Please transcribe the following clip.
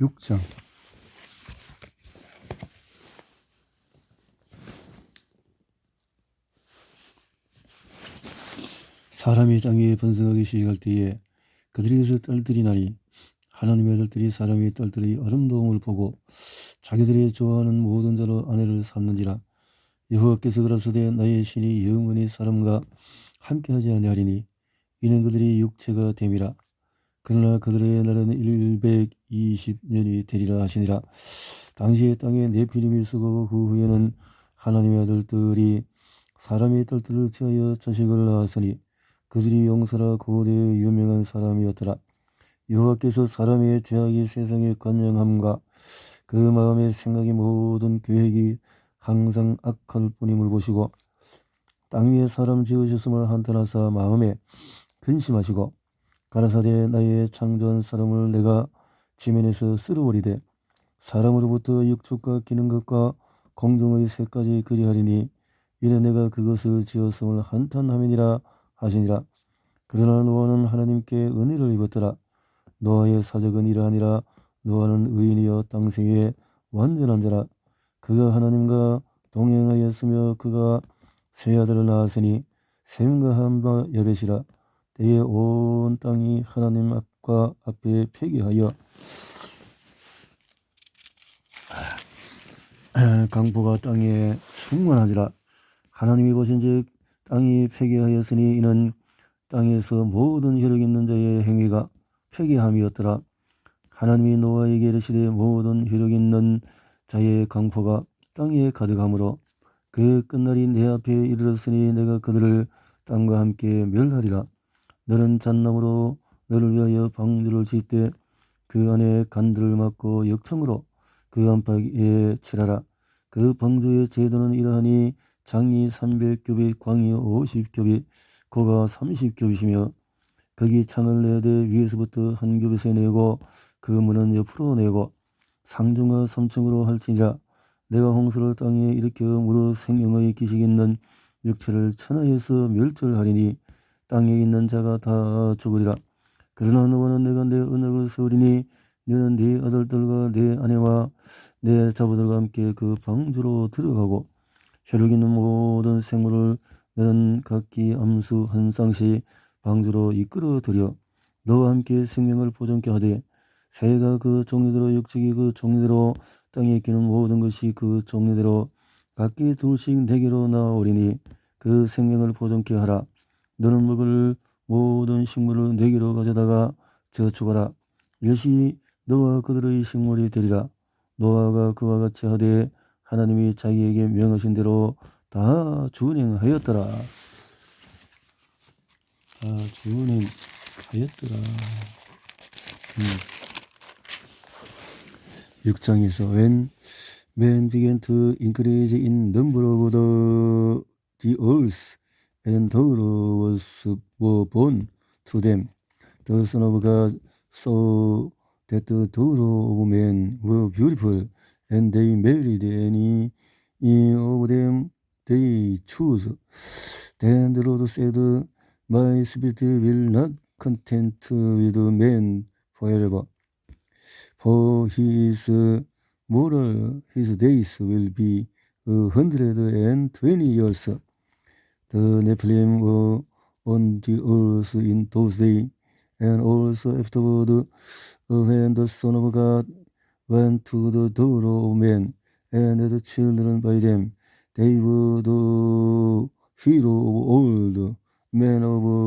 6장. 사람이 땅 위에 번성하기 시작할 때에 그들에게서 떨들이 나니 하나님의 아들들이 사람의 딸들의 아름다움을 보고 자기들이 좋아하는 모든 자로 아내를 삼는지라 여호와께서 그라서되 나의 신이 영원히 사람과 함께하지 아니하리니 이는 그들이 육체가 됨이라 그러나 그들의 날은 120년이 되리라 하시니라. 당시에 땅에 네피림이 쓰고 그 후에는 하나님의 아들들이 사람의 딸들을 취하여 자식을 낳았으니 그들이 용사라 고대 유명한 사람이었더라. 여호와께서 사람의 죄악이 세상에 관영함과 그 마음의 생각이 모든 계획이 항상 악할 뿐임을 보시고 땅 위에 사람 지으셨음을 한탄하사 마음에 근심하시고 가라사대 나의 창조한 사람을 내가 지면에서 쓸어버리되 사람으로부터 육축과 기는 것과 공중의 새까지 그리하리니 이는 내가 그것을 지었음을 한탄함이니라 하시니라. 그러나 노아는 하나님께 은혜를 입었더라. 노아의 사적은 이러하니라. 노아는 의인이여 땅생에 완전한 자라. 그가 하나님과 동행하였으며 그가 세 아들을 낳았으니 셈과 함과 여벳이라 때에 온 땅이 하나님 앞과 앞에 폐기하여 강포가 땅에 충만하지라. 하나님이 보신즉 땅이 폐기하였으니 이는 땅에서 모든 혈육 있는 자의 행위가 폐기함이었더라. 하나님이 노아에게 이르시되 모든 혈육 있는 자의 강포가 땅에 가득하므로 그 끝날이 내 앞에 이르렀으니 내가 그들을 땅과 함께 멸하리라 너는 잣나무로 너를 위하여 방주를 질 때 그 안에 간들을 막고 역청으로 그 안팎에 칠하라. 그 방주의 제도는 이러하니 장이 300규빗, 광이 50규빗, 고가 30규빗이며 거기 창을 내되 위에서부터 한 규빗에 내고 그 문은 옆으로 내고 상중하 3층으로 할지니라 내가 홍수를 땅에 일으켜 무릇 생명의 기식 있는 육체를 천하에서 멸절하리니 땅에 있는 자가 다 죽으리라. 그러나 너와는 내가 내 언약을 세우리니 너는 네 아들들과 네 아내와 내 자부들과 함께 그 방주로 들어가고 혈육 있는 모든 생물을 너는 각기 암수 한 쌍씩 방주로 이끌어 들여 너와 함께 생명을 보존케 하되 새가 그 종류대로 육축이 그 종류대로 땅에 기는 모든 것이 그 종류대로 각기 둘씩 내게로 나오리니 그 생명을 보존케 하라 너는 먹을 모든 식물을 내게로 가져다가 저축하라. 일시 너와 그들의 식물이 되리라. 노아가 그와 같이 하되 하나님이 자기에게 명하신 대로 다 준행하였더라. 다 준행하였더라. 음. 6장에서 when man began to increase and was were born to them. The Son of God saw that the daughter of men were beautiful, and they married any of them they chose. Then the Lord said, My spirit will not content with man forever, for his moral his days will be a hundred and twenty years. The Nephilim were on the earth in those days, and also afterward, when the Son of God went to the door of men, and had children by them, they were the hero of all the men of.